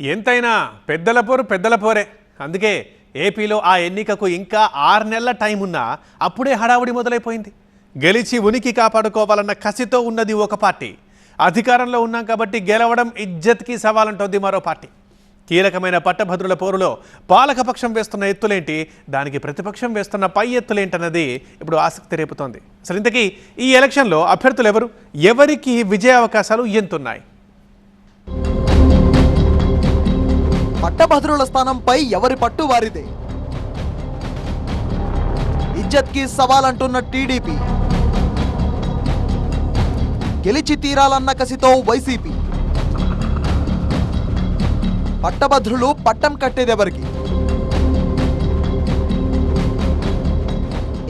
ఎంతైనా పెద్దల పోరు పెద్దల పోరే. అందుకే ఏపీలో ఆ ఎన్నికకు ఇంకా ఆరు నెలల టైం ఉన్నా అప్పుడే హడావుడి మొదలైపోయింది. గెలిచి ఉనికి కాపాడుకోవాలన్న కసితో ఉన్నది ఒక పార్టీ. అధికారంలో ఉన్నాం కాబట్టి గెలవడం ఇజ్జత్కి సవాలంటోంది మరో పార్టీ. కీలకమైన పట్టభద్రుల పోరులో పాలకపక్షం వేస్తున్న ఎత్తులేంటి? దానికి ప్రతిపక్షం వేస్తున్న పై ఎత్తులేంటన్నది ఇప్పుడు ఆసక్తి రేపుతోంది. అసలు ఇంతకీ ఈ ఎలక్షన్లో అభ్యర్థులు ఎవరు? ఎవరికి విజయ అవకాశాలు ఎంతున్నాయి? పట్టభద్రుల స్థానంపై ఎవరి పట్టు వారిదే? ఇజ్జత్కి సవాల్ అంటున్న టీడీపీ. గెలిచి తీరాలన్న కసితో వైసీపీ. పట్టభద్రులు పట్టం కట్టేదెవరికి?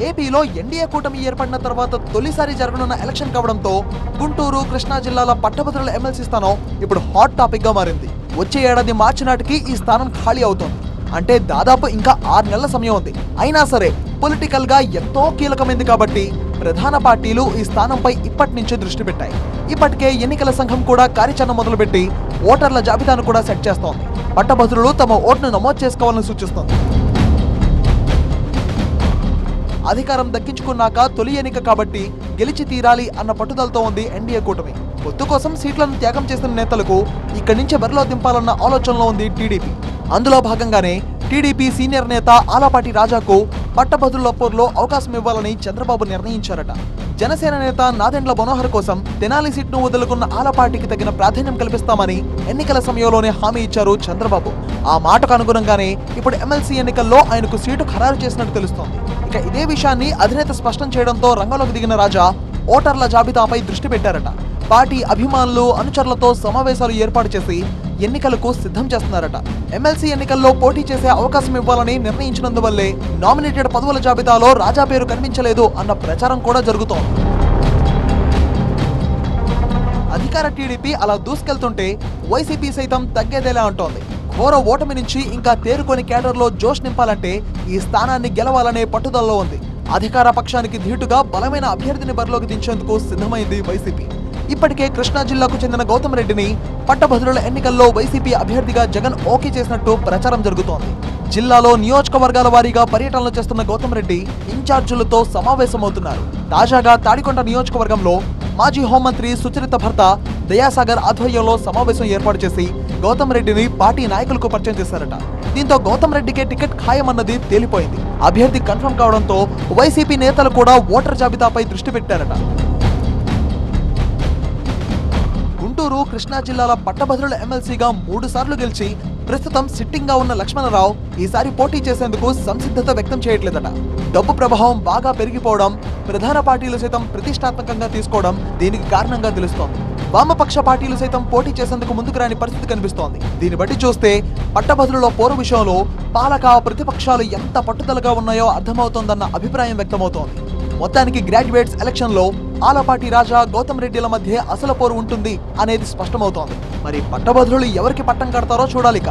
ఏపీలో ఎన్డీఏ కూటమి ఏర్పడిన తర్వాత తొలిసారి జరగనున్న ఎలక్షన్ కావడంతో గుంటూరు కృష్ణా జిల్లాల పట్టభద్రుల ఎమ్మెల్సీ స్థానం ఇప్పుడు హాట్ టాపిక్గా మారింది. వచ్చే ఏడాది మార్చి నాటికి ఈ స్థానం ఖాళీ అవుతోంది. అంటే దాదాపు ఇంకా ఆరు నెలల సమయం ఉంది. అయినా సరే పొలిటికల్గా ఎంతో కీలకమైంది కాబట్టి ప్రధాన పార్టీలు ఈ స్థానంపై ఇప్పటి నుంచే దృష్టి పెట్టాయి. ఇప్పటికే ఎన్నికల సంఘం కూడా కార్యాచరణ మొదలుపెట్టి ఓటర్ల జాబితాను కూడా సెట్ చేస్తోంది. పట్టభద్రులు తమ ఓటును నమోదు చేసుకోవాలని సూచిస్తోంది. అధికారం దక్కించుకున్నాక తొలి ఎన్నిక కాబట్టి గెలిచి తీరాలి అన్న పట్టుదలతో ఉంది ఎన్డీఏ కూటమి. పొత్తు కోసం సీట్లను త్యాగం చేసిన నేతలకు ఇక్కడి నుంచి బరిలో దింపాలన్న ఆలోచనలో ఉంది టీడీపీ. అందులో భాగంగానే టీడీపీ సీనియర్ నేత ఆలపాటి రాజాకు పట్టభద్రులపోర్లో అవకాశం ఇవ్వాలని చంద్రబాబు నిర్ణయించారట. జనసేన నేత నాదెండ్ల మనోహర్ కోసం తెనాలి సీట్ను వదులుకున్న ఆలపాటికి తగిన ప్రాధాన్యం కల్పిస్తామని ఎన్నికల సమయంలోనే హామీ ఇచ్చారు చంద్రబాబు. ఆ మాటకు అనుగుణంగానే ఇప్పుడు ఎమ్మెల్సీ ఎన్నికల్లో ఆయనకు సీటు ఖరారు చేసినట్టు తెలుస్తోంది. ఇక ఇదే విషయాన్ని అధినేత స్పష్టం చేయడంతో రంగంలోకి దిగిన రాజా ఓటర్ల జాబితాపై దృష్టి పెట్టారట. పార్టీ అభిమానులు అనుచరులతో సమావేశాలు ఏర్పాటు చేసి ఎన్నికలకు సిద్ధం చేస్తున్నారట. ఎమ్మెల్సీ ఎన్నికల్లో పోటీ చేసే అవకాశం ఇవ్వాలని నిర్ణయించినందువల్లే నామినేటెడ్ పదవుల జాబితాలో రాజా పేరు కనిపించలేదు అన్న ప్రచారం కూడా జరుగుతోంది. అధికార టీడీపీ అలా దూసుకెళ్తుంటే వైసీపీ సైతం తగ్గేదేలా అంటోంది ఘోర ఓటమి నుంచి ఇంకా తేరుకొని కేడర్లో జోష్ నింపాలంటే ఈ స్థానాన్ని గెలవాలనే పట్టుదలలో ఉంది. అధికార పక్షానికి ధీటుగా బలమైన అభ్యర్థిని బరిలోకి దించేందుకు సిద్ధమైంది వైసీపీ. ఇప్పటికే కృష్ణా జిల్లాకు చెందిన గౌతమ్ రెడ్డిని పట్టభద్రుల ఎన్నికల్లో వైసీపీ అభ్యర్థిగా జగన్ ఓకే చేసినట్టు ప్రచారం జరుగుతోంది. జిల్లాలో నియోజకవర్గాల వారీగా పర్యటనలు చేస్తున్న గౌతమ్ రెడ్డి ఇన్ఛార్జీలతో సమావేశమవుతున్నారు. తాజాగా తాడికొండ నియోజకవర్గంలో మాజీ హోంమంత్రి సుచరిత భర్త దయాసాగర్ ఆధ్వర్యంలో సమావేశం ఏర్పాటు చేసి గౌతమ్ రెడ్డిని పార్టీ నాయకులకు పరిచయం చేశారట. దీంతో గౌతమ్ రెడ్డికే టికెట్ ఖాయమన్నది తేలిపోయింది. అభ్యర్థి కన్ఫర్మ్ కావడంతో వైసీపీ నేతలు కూడా ఓటర్ జాబితాపై దృష్టి పెట్టారట. గుంటూరు కృష్ణా జిల్లాల పట్టభద్రుల ఎమ్మెల్సీగా మూడు సార్లు గెలిచి ప్రస్తుతం సిట్టింగ్గా ఉన్న లక్ష్మణరావు ఈసారి పోటీ చేసేందుకు సంసిద్ధత వ్యక్తం చేయట్లేదట. డబ్బు ప్రభావం బాగా పెరిగిపోవడం ప్రధాన పార్టీలు సైతం ప్రతిష్టాత్మకంగా తీసుకోవడం దీనికి కారణంగా తెలుస్తోంది. వామపక్ష పార్టీలు సైతం పోటీ చేసేందుకు ముందుకు రాని పరిస్థితి కనిపిస్తోంది. దీన్ని బట్టి చూస్తే పట్టభద్రుల పోరు విషయంలో పాలక ప్రతిపక్షాలు ఎంత పట్టుదలగా ఉన్నాయో అర్థమవుతోందన్న అభిప్రాయం వ్యక్తమవుతోంది. మొత్తానికి గ్రాడ్యుయేట్స్ ఎలక్షన్లో ఆలపాటి రాజా గౌతమ్ రెడ్డిల మధ్య అసలు పోరు ఉంటుంది అనేది స్పష్టమవుతోంది. మరి పట్టభద్రులు ఎవరికి పట్టం కడతారో చూడాలిక.